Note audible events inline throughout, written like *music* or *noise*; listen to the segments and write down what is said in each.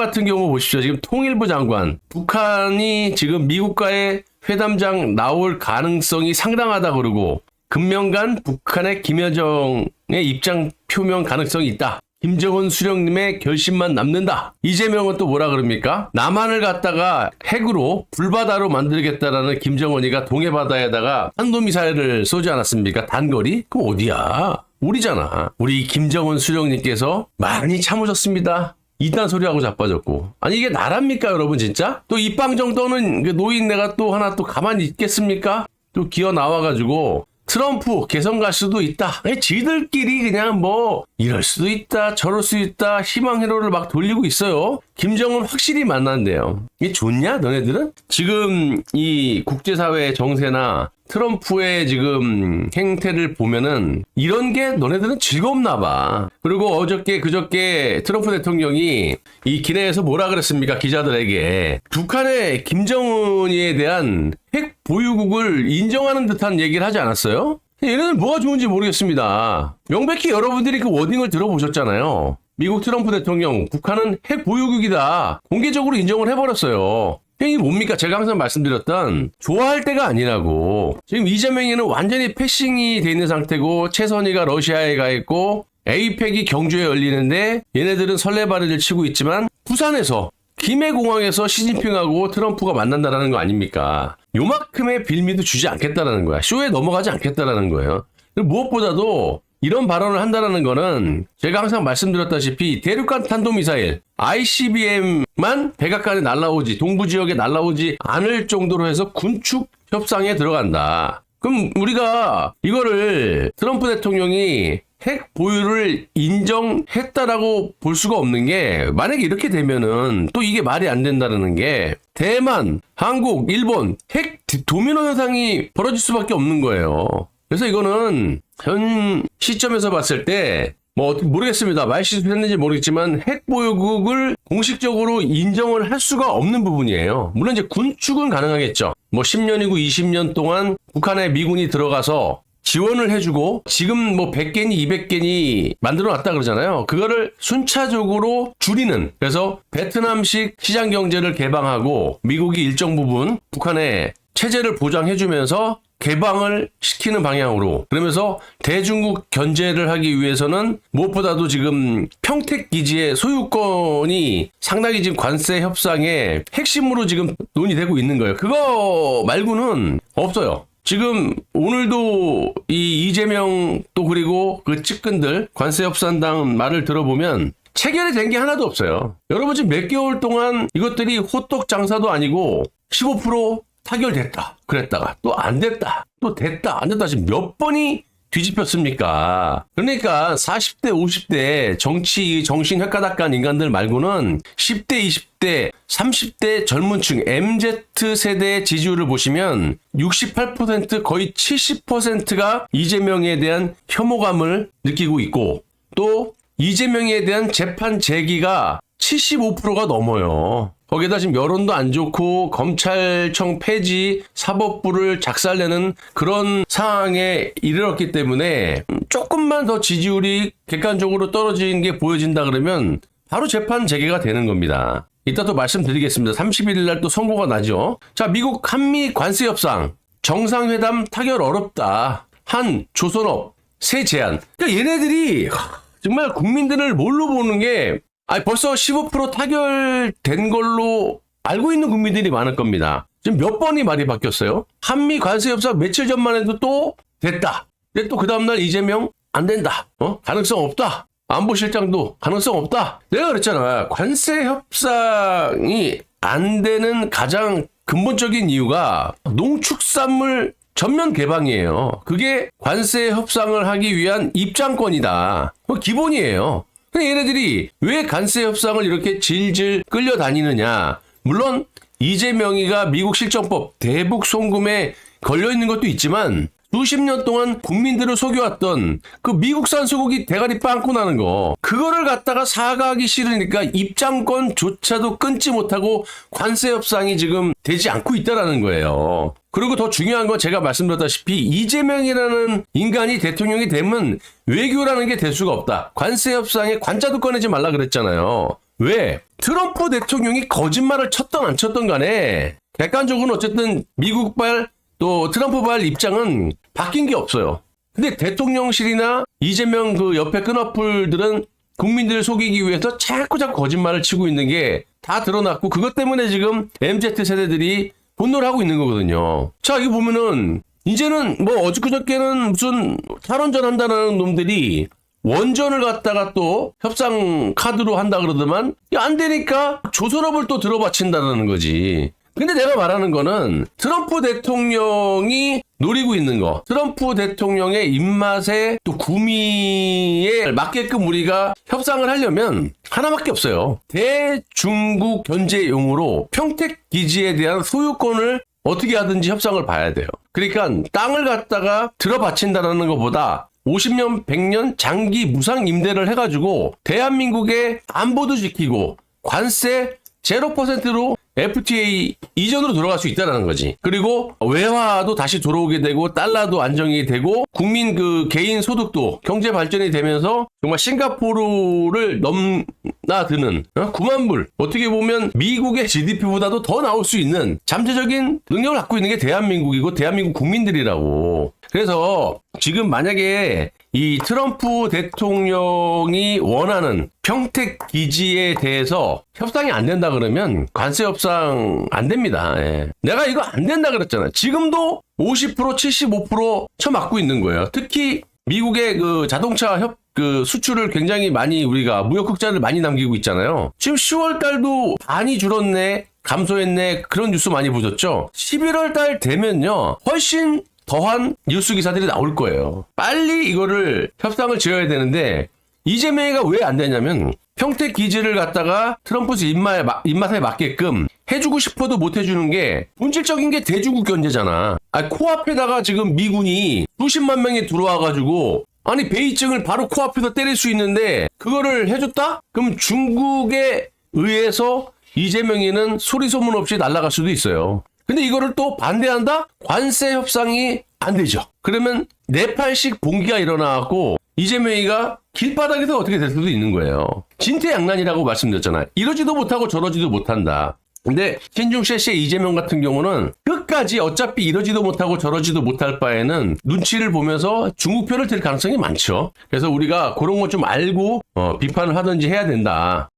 같은 경우 보십시오. 지금 통일부 장관, 북한이 지금 미국과의 회담장 나올 가능성이 상당하다 그러고 금명간 북한의 김여정의 입장 표명 가능성이 있다. 김정은 수령님의 결심만 남는다. 이재명은 또 뭐라 그럽니까? 남한을 갖다가 핵으로 불바다로 만들겠다라는 김정은이가 동해바다에다가 탄도미사일을 쏘지 않았습니까? 단거리? 그럼 어디야? 우리잖아. 우리 김정은 수령님께서 많이 참으셨습니다. 이딴 소리하고 자빠졌고. 아니, 이게 나랍니까, 여러분, 진짜? 또 입방 정도는 그 노인네가 또 하나 또 가만히 있겠습니까? 또 기어 나와가지고 트럼프 개선 갈 수도 있다. 지들끼리 그냥 뭐 이럴 수도 있다, 저럴 수 있다, 희망 회로를 막 돌리고 있어요. 김정은 확실히 만난대요. 이게 좋냐, 너네들은? 지금 이 국제사회 정세나 트럼프의 지금 행태를 보면은 이런 게 너네들은 즐겁나 봐. 그리고 어저께 그저께 트럼프 대통령이 이 기내에서 뭐라 그랬습니까? 기자들에게 북한의 김정은에 대한 핵 보유국을 인정하는 듯한 얘기를 하지 않았어요? 얘네들 뭐가 좋은지 모르겠습니다. 명백히 여러분들이 그 워딩을 들어보셨잖아요. 미국 트럼프 대통령, 북한은 핵 보유국이다. 공개적으로 인정을 해버렸어요. 이게 뭡니까? 제가 항상 말씀드렸던 좋아할 때가 아니라고. 지금 이재명이는 완전히 패싱이 돼 있는 상태고 최선희가 러시아에 가 있고 에이펙이 경주에 열리는데 얘네들은 설레발을 치고 있지만 부산에서 김해공항에서 시진핑하고 트럼프가 만난다라는 거 아닙니까? 요만큼의 빌미도 주지 않겠다라는 거야. 쇼에 넘어가지 않겠다라는 거예요. 무엇보다도 이런 발언을 한다라는 거는 제가 항상 말씀드렸다시피 대륙간 탄도미사일 ICBM만 백악관에 날라오지 동부 지역에 날라오지 않을 정도로 해서 군축 협상에 들어간다. 그럼 우리가 이거를 트럼프 대통령이 핵 보유를 인정했다라고 볼 수가 없는 게 만약에 이렇게 되면은 또 이게 말이 안 된다는 게 대만, 한국, 일본 핵 도미노 현상이 벌어질 수밖에 없는 거예요. 그래서 이거는 현 시점에서 봤을 때 뭐 모르겠습니다. 말실수했는지 모르겠지만 핵 보유국을 공식적으로 인정을 할 수가 없는 부분이에요. 물론 이제 군축은 가능하겠죠. 뭐 10년이고 20년 동안 북한에 미군이 들어가서 지원을 해주고 지금 뭐 100개니 200개니 만들어 놨다 그러잖아요. 그거를 순차적으로 줄이는 그래서 베트남식 시장 경제를 개방하고 미국이 일정 부분 북한에 체제를 보장해주면서 개방을 시키는 방향으로 그러면서 대중국 견제를 하기 위해서는 무엇보다도 지금 평택 기지의 소유권이 상당히 지금 관세 협상의 핵심으로 지금 논의되고 있는 거예요. 그거 말고는 없어요. 지금 오늘도 이 이재명 또 그리고 그 측근들 관세 협상당 말을 들어보면 체결이 된 게 하나도 없어요. 여러분 지금 몇 개월 동안 이것들이 호떡 장사도 아니고 15% 타결됐다. 그랬다가 또 안 됐다. 또 됐다. 안 됐다. 지금 몇 번이 뒤집혔습니까? 그러니까 40대, 50대 정치 정신 헷가닥간 인간들 말고는 10대, 20대, 30대 젊은 층 MZ 세대의 지지율을 보시면 68% 거의 70%가 이재명에 대한 혐오감을 느끼고 있고 또 이재명에 대한 재판 제기가 75%가 넘어요. 거기다 지금 여론도 안 좋고 검찰청 폐지 사법부를 작살내는 그런 상황에 이르렀기 때문에 조금만 더 지지율이 객관적으로 떨어지는 게 보여진다 그러면 바로 재판 재개가 되는 겁니다. 이따 또 말씀드리겠습니다. 31일 날 또 선고가 나죠. 자, 미국 한미 관세 협상 정상회담 타결 어렵다. 한 조선업 새 제한. 그러니까 얘네들이 *laughs* 정말 국민들을 뭘로 보는 게 아니 벌써 15% 타결된 걸로 알고 있는 국민들이 많을 겁니다. 지금 몇 번이 말이 바뀌었어요? 한미 관세 협상 며칠 전만 해도 또 됐다. 근데 또 그 다음날 이재명 안 된다. 어? 가능성 없다. 안보실장도 가능성 없다. 내가 그랬잖아. 관세 협상이 안 되는 가장 근본적인 이유가 농축산물 전면 개방이에요. 그게 관세 협상을 하기 위한 입장권이다. 기본이에요. 근데 얘네들이 왜 관세 협상을 이렇게 질질 끌려다니느냐. 물론 이재명이가 미국 실정법 대북 송금에 걸려 있는 것도 있지만 수십 년 동안 국민들을 속여왔던 그 미국산 소고기 대가리 빵꾸 나는 거 그거를 갖다가 사과하기 싫으니까 입장권조차도 끊지 못하고 관세 협상이 지금 되지 않고 있다라는 거예요. 그리고 더 중요한 건 제가 말씀드렸다시피 이재명이라는 인간이 대통령이 되면 외교라는 게 될 수가 없다. 관세 협상에 관자도 꺼내지 말라 그랬잖아요. 왜? 트럼프 대통령이 거짓말을 쳤던 안 쳤던 간에 객관적으로는 어쨌든 미국발 또 트럼프발 입장은 바뀐 게 없어요. 근데 대통령실이나 이재명 그 옆에 끈어풀들은 국민들을 속이기 위해서 자꾸 자꾸 거짓말을 치고 있는 게 다 드러났고 그것 때문에 지금 MZ 세대들이 분노를 하고 있는 거거든요. 자, 이거 보면은 이제는 뭐 어저그저께는 무슨 탈원전 한다는 놈들이 원전을 갖다가 또 협상 카드로 한다 그러더만 야, 안 되니까 조선업을 또 들어바친다는 거지. 근데 내가 말하는 거는 트럼프 대통령이 노리고 있는 거. 트럼프 대통령의 입맛에 또 구미에 맞게끔 우리가 협상을 하려면 하나밖에 없어요. 대중국 견제용으로 평택 기지에 대한 소유권을 어떻게 하든지 협상을 봐야 돼요. 그러니까 땅을 갖다가 들어바친다는 것보다 50년, 100년 장기 무상 임대를 해가지고 대한민국의 안보도 지키고 관세 0%로 FTA 이전으로 돌아갈 수 있다는 거지. 그리고 외화도 다시 들어오게 되고 달러도 안정이 되고 국민 그 개인 소득도 경제 발전이 되면서 정말 싱가포르를 넘나드는 어? 9만 불 어떻게 보면 미국의 GDP보다도 더 나올 수 있는 잠재적인 능력을 갖고 있는 게 대한민국이고 대한민국 국민들이라고. 그래서 지금 만약에 이 트럼프 대통령이 원하는 평택 기지에 대해서 협상이 안 된다 그러면 관세 협상 안 됩니다. 예. 내가 이거 안 된다 그랬잖아. 지금도 50% 75% 쳐맞고 있는 거예요. 특히 미국의 그 자동차 협, 그 수출을 굉장히 많이 우리가 무역 흑자를 많이 남기고 있잖아요. 지금 10월 달도 반이 줄었네. 감소했네. 그런 뉴스 많이 보셨죠? 11월 달 되면요. 훨씬 더한 뉴스 기사들이 나올 거예요. 빨리 이거를 협상을 지어야 되는데 이재명이가 왜 안 되냐면 평택 기지를 갖다가 트럼프 입맛에, 마- 입맛에 맞게끔 해주고 싶어도 못 해주는 게 본질적인 게 대중국 견제잖아. 아 코앞에다가 지금 미군이 수십만 명이 들어와가지고 아니 베이징을 바로 코앞에서 때릴 수 있는데 그거를 해줬다? 그럼 중국에 의해서 이재명이는 소리 소문 없이 날아갈 수도 있어요. 근데 이거를 또 반대한다? 관세 협상이 안 되죠. 그러면 네팔식 봉기가 일어나고 이재명이가 길바닥에서 어떻게 될 수도 있는 거예요. 진퇴양난이라고 말씀드렸잖아요. 이러지도 못하고 저러지도 못한다. 근데 신중세 씨의 이재명 같은 경우는 끝까지 어차피 이러지도 못하고 저러지도 못할 바에는 눈치를 보면서 중국 편을 들 가능성이 많죠. 그래서 우리가 그런 거좀 알고 어, 비판을 하든지 해야 된다.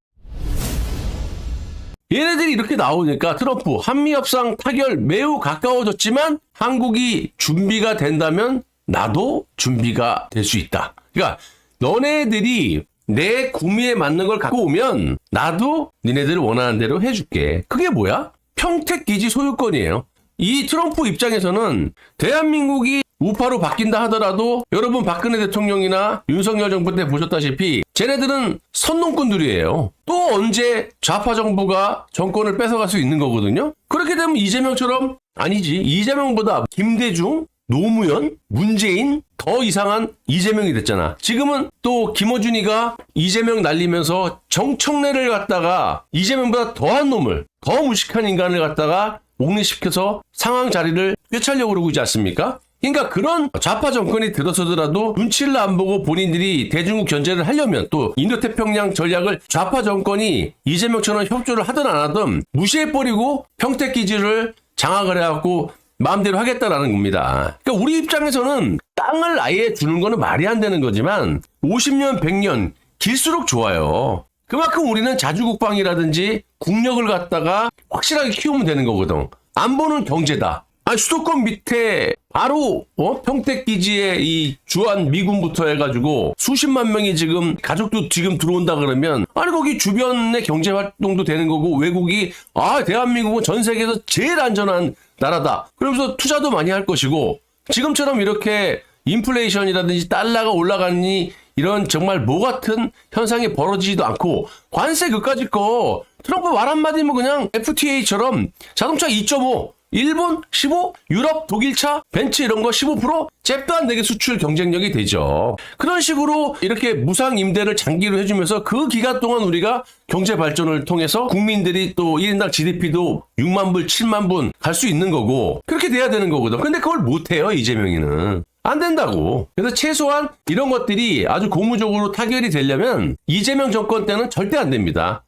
얘네들이 이렇게 나오니까 트럼프 한미 협상 타결 매우 가까워졌지만 한국이 준비가 된다면 나도 준비가 될 수 있다. 그러니까 너네들이 내 구미에 맞는 걸 갖고 오면 나도 니네들 원하는 대로 해줄게. 그게 뭐야? 평택 기지 소유권이에요. 이 트럼프 입장에서는 대한민국이 우파로 바뀐다 하더라도 여러분 박근혜 대통령이나 윤석열 정부 때 보셨다시피 쟤네들은 선동꾼들이에요. 또 언제 좌파 정부가 정권을 뺏어갈 수 있는 거거든요. 그렇게 되면 이재명처럼 아니지 이재명보다 김대중 노무현, 문재인 더 이상한 이재명이 됐잖아. 지금은 또 김어준이가 이재명 날리면서 정청래를 갖다가 이재명보다 더한 놈을 더 무식한 인간을 갖다가 옥리시켜서 상황 자리를 꿰차려고 그러고 있지 않습니까? 그러니까 그런 좌파 정권이 들어서더라도 눈치를 안 보고 본인들이 대중국 견제를 하려면 또 인도태평양 전략을 좌파 정권이 이재명처럼 협조를 하든 안 하든 무시해버리고 평택기지를 장악을 해갖고 마음대로 하겠다라는 겁니다. 그러니까 우리 입장에서는 땅을 아예 주는 거는 말이 안 되는 거지만 50년, 100년 길수록 좋아요. 그만큼 우리는 자주국방이라든지 국력을 갖다가 확실하게 키우면 되는 거거든. 안보는 경제다. 아 수도권 밑에 바로 어? 평택 기지에 이 주한 미군부터 해가지고 수십만 명이 지금 가족도 지금 들어온다 그러면 아니 거기 주변의 경제 활동도 되는 거고 외국이 아 대한민국은 전 세계에서 제일 안전한 나라다. 그러면서 투자도 많이 할 것이고 지금처럼 이렇게 인플레이션이라든지 달러가 올라가니 이런 정말 뭐 같은 현상이 벌어지지도 않고 관세 그까짓 거 트럼프 말 한마디면 그냥 FTA처럼 자동차 2.5 일본 15, 유럽 독일차, 벤츠 이런 거 15%? 잽도 안 되게 수출 경쟁력이 되죠. 그런 식으로 이렇게 무상 임대를 장기로 해주면서 그 기간 동안 우리가 경제 발전을 통해서 국민들이 또 1인당 GDP도 6만 불, 7만 분갈수 있는 거고 그렇게 돼야 되는 거거든. 근데 그걸 못해요, 이재명이는. 안 된다고. 그래서 최소한 이런 것들이 아주 고무적으로 타결이 되려면 이재명 정권 때는 절대 안 됩니다.